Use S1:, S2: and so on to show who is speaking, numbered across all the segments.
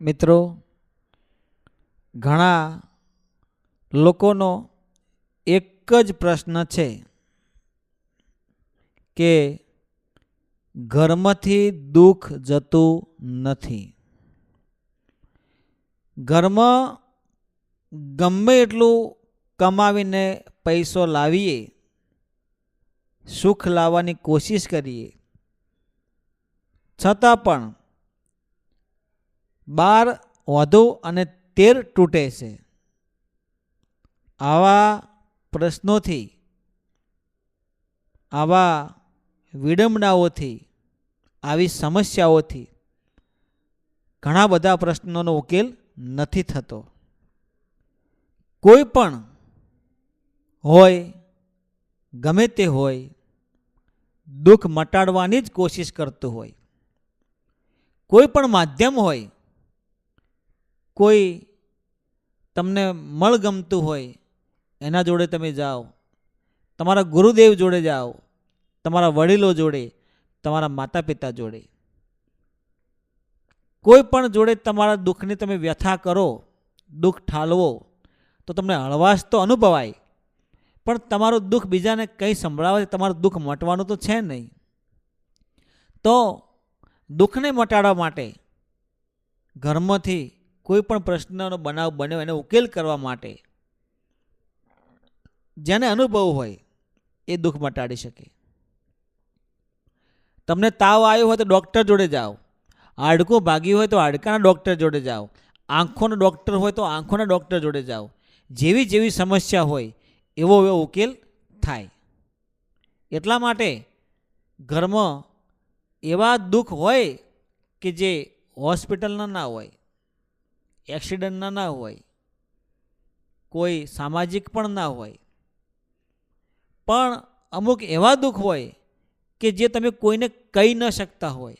S1: મિત્રો, ઘણા લોકોનો એક જ પ્રશ્ન છે કે ઘરમાંથી દુઃખ જતું નથી. ઘરમાં ગમે એટલું કમાવીને પૈસો લાવીએ, સુખ લાવવાની કોશિશ કરીએ, છતાં પણ બાર વધુ અને તેર તૂટે છે. આવા પ્રશ્નોથી, આવા વિડંબનાઓથી, આવી સમસ્યાઓથી ઘણા બધા પ્રશ્નોનો ઉકેલ નથી થતો. કોઈ પણ હોય, ગમે તે હોય, દુઃખ મટાડવાની જ કોશિશ કરતું હોય. કોઈ પણ માધ્યમ હોય કોઈ તમને મળગમતું હોય, એના જોડે તમે જાઓ. તમારા ગુરુદેવ જોડે જાઓ, તમારા વડીલો જોડે, તમારા માતા પિતા જોડે. કોઈ પણ જોડે તમારા દુઃખની તમે વ્યથા કરો, દુઃખ ઠાલવો, તો તમને હળવાશ તો અનુભવાય. પણ તમારું દુઃખ બીજાને કંઈ સંભળાવે તમારું દુઃખ મટવાનું તો છે નહીં. તો દુઃખને મટાડવા માટે ઘરમાંથી કોઈ પણ પ્રશ્નનો બનાવ બન્યો એને ઉકેલ કરવા માટે જેને અનુભવ હોય એ દુઃખ મટાડી શકે. તમને તાવ આવ્યો હોય તો ડૉક્ટર જોડે જાઓ. હાડકું ભાગ્યું હોય તો હાડકાના ડૉક્ટર જોડે જાઓ. આંખોનો ડૉક્ટર હોય તો આંખોના ડૉક્ટર જોડે જાઓ. જેવી જેવી સમસ્યા હોય એવો એવો ઉકેલ થાય. એટલા માટે ઘરમાં એવા દુઃખ હોય કે જે હોસ્પિટલના ના હોય એક્સિડન્ટના ના હોય, કોઈ સામાજિક પણ ના હોય. પણ અમુક એવા દુઃખ હોય કે જે તમે કોઈને કહી ન શકતા હોય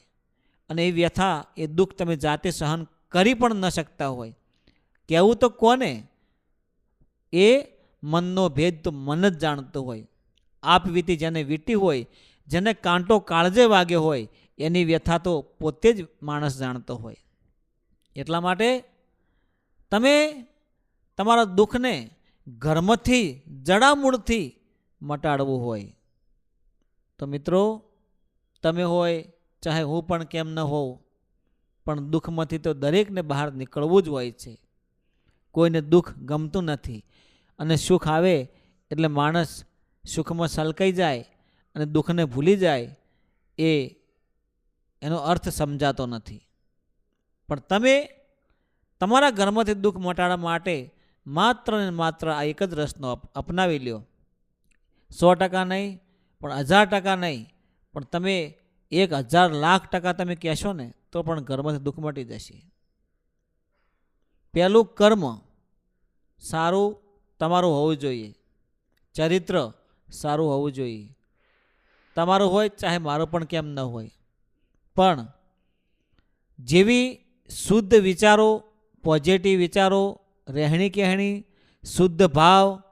S1: અને એ વ્યથા, એ દુઃખ તમે જાતે સહન કરી પણ ન શકતા હોય. કહેવું તો કોને? એ મનનો ભેદ તો મન જ જાણતો હોય. આપ વીતી જેને વીટી હોય, જેને કાંટો કાળજે વાગ્યો હોય, એની વ્યથા તો પોતે જ માણસ જાણતો હોય. એટલા માટે તમે તમારા દુઃખને ઘરમાંથી, જડામૂળથી મટાડવું હોય. તો મિત્રો, તમે હોય, ચાહે હું પણ કેમ ન હોઉં, પણ દુઃખમાંથી તો દરેકને બહાર નીકળવું જ હોય છે. કોઈને દુઃખ ગમતું નથી. અને સુખ આવે એટલે માણસ સુખમાં સલકાઈ જાય અને દુઃખને ભૂલી જાય એ એનો અર્થ સમજાતો નથી. પણ તમે તમારા ઘરમાંથી દુઃખ મટાડવા માટે માત્ર ને માત્ર આ એક જ રસનો અપનાવી લ્યો. સો ટકા નહીં, પણ હજાર ટકા નહીં, પણ તમે એક હજાર લાખ ટકા તમે કહેશો ને, તો પણ ઘરમાંથી દુઃખ મટી જશે. પહેલું કર્મ સારું તમારું હોવું જોઈએ. ચરિત્ર સારું હોવું જોઈએ. તમારું હોય ચાહે મારું પણ કેમ ન હોય. પણ જેવી શુદ્ધ વિચારો પોઝિટિવ વિચારો, રહેણી કહેણી, શુદ્ધ ભાવ,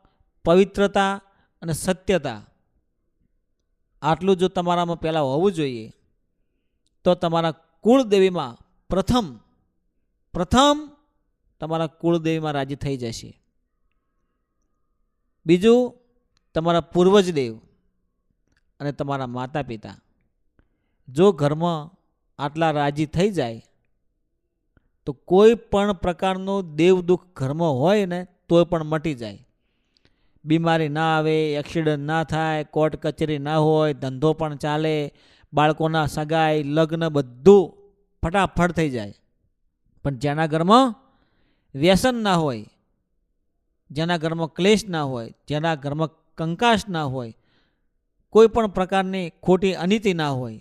S1: પવિત્રતા અને સત્યતા. આટલું જો તમારામાં પહેલાં હોવું જોઈએ, તો તમારા કુળદેવીમાં પ્રથમ પ્રથમ તમારા કુળદેવીમાં રાજી થઈ જશે. બીજું, તમારા પૂર્વજ દેવ અને તમારા માતા પિતા જો ઘરમાં આટલા રાજી થઈ જાય તો કોઈ પણ પ્રકારનો દેવ દુઃખ ઘરમાં હોય ને તોય પણ મટી જાય. બીમારી ના આવે, એક્સિડન્ટ ના થાય, કોર્ટ કચેરી ના હોય, ધંધો પણ ચાલે, બાળકોના સગાઈ, લગ્ન બધું ફટાફટ થઈ જાય. પણ જેના ઘરમાં વ્યસન ના હોય, જેના ઘરમાં ક્લેશ ના હોય, જેના ઘરમાં કંકાશ ના હોય, કોઈ પણ પ્રકારની ખોટી અનિતિ ના હોય,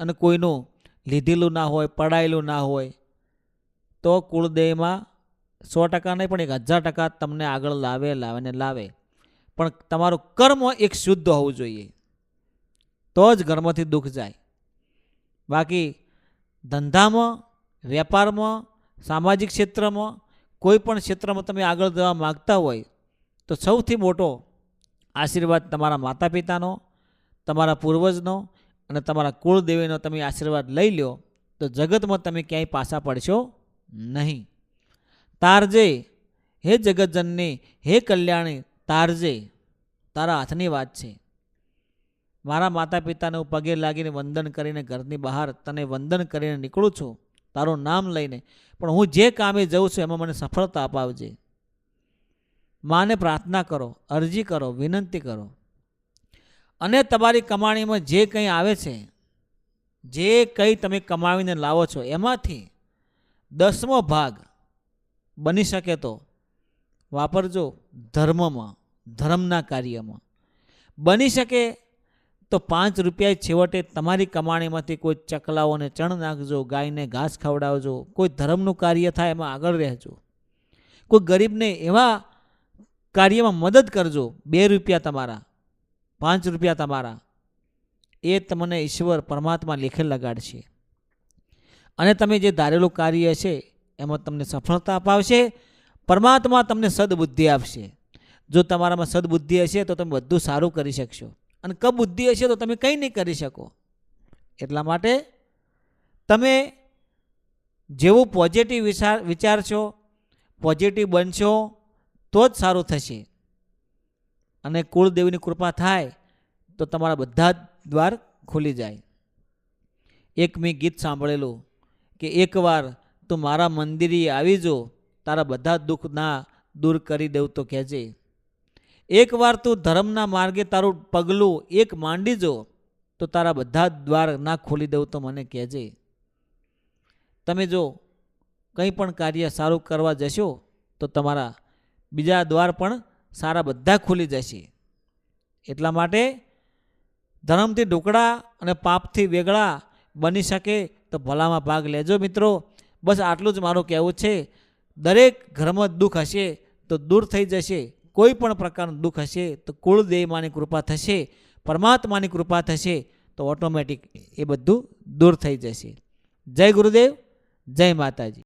S1: અને કોઈનું લીધેલું ના હોય, પડાયેલું ના હોય, તો કુળદેવમાં સો ટકા નહીં, પણ એક હજાર ટકા તમને આગળ લાવે લાવે લાવે. પણ તમારું કર્મ એક શુદ્ધ હોવું જોઈએ. તો જ ઘરમાંથી દુઃખ જાય. બાકી ધંધામાં, વેપારમાં, સામાજિક ક્ષેત્રમાં, કોઈ પણ ક્ષેત્રમાં તમે આગળ જવા માગતા હોય, તો સૌથી મોટો આશીર્વાદ તમારા માતા પિતાનો તમારા પૂર્વજનો અને તમારા કુળદેવીનો તમે આશીર્વાદ લઈ લો તો જગતમાં તમે ક્યાંય પાછા પડશો નહીં. તારજે, હે જગતજનની, હે કલ્યાણી, તારજે. તારા હાથની વાત છે. મારા માતા પિતાને હું પગે લાગીને વંદન કરીને ઘરની બહાર તને વંદન કરીને નીકળું છું, તારું નામ લઈને. પણ હું જે કામે જઉં છું એમાં મને સફળતા અપાવજે. માને પ્રાર્થના કરો, અરજી કરો, વિનંતી કરો. અને તમારી કમાણીમાં જે કંઈ આવે છે, જે કંઈ તમે કમાવીને લાવો છો, એમાંથી દસમો ભાગ બની શકે તો વાપરજો ધર્મમાં, ધર્મના કાર્યમાં. બની શકે તો પાંચ રૂપિયા છેવટે તમારી કમાણીમાંથી કોઈ ચકલાઓને ચણ નાખજો, ગાયને ઘાસ ખવડાવજો, કોઈ ધર્મનું કાર્ય થાય એમાં આગળ રહેજો. કોઈ ગરીબને એવા કાર્યમાં મદદ કરજો, બે રૂપિયા તમારા. પાંચ રૂપિયા તમારા. એ તમને ઈશ્વર પરમાત્મા લેખે લગાડશે. અને તમે જે ધારેલું કાર્ય છે, એમાં તમને સફળતા અપાવશે, પરમાત્મા તમને સદબુદ્ધિ આપશે. જો તમારામાં સદબુદ્ધિ હશે, તો તમે બધું સારું કરી શકશો. અને કબ બુદ્ધિ હશે, તો તમે કંઈ નહીં કરી શકો. એટલા માટે તમે જેવું પોઝિટિવ વિચાર વિચારશો પોઝિટિવ બનશો, તો જ સારું થશે. અને કુળદેવીની કૃપા થાય, તો તમારા બધા જ દ્વાર ખુલી જાય. એક મેં ગીત સાંભળેલું કે એકવાર તું મારા મંદિરે આવી જો, તારા બધા દુઃખ ના દૂર કરી દેવ તો કહેજે. એકવાર તું ધર્મના માર્ગે તારું પગલું એક માંડી જો, તો તારા બધા દ્વાર ના ખોલી દઉં તો મને કહેજે. તમે જો કંઈ પણ કાર્ય સારું કરવા જશો, તો તમારા બીજા દ્વાર પણ સારા બધા ખુલી જશે એટલા માટે ધર્મથી ઢોકળા અને પાપથી વેગળા બની શકે તો ભલામાં ભાગ લેજો મિત્રો. બસ આટલું જ મારું કહેવું છે. દરેક ઘરમાં દુઃખ હશે તો દૂર થઈ જશે. કોઈ પણ પ્રકારનું દુઃખ હશે તો કુળદેવમાંની કૃપા થશે, પરમાત્માની કૃપા થશે તો ઓટોમેટિક એ બધું દૂર થઈ જશે. જય ગુરુદેવ, જય માતાજી.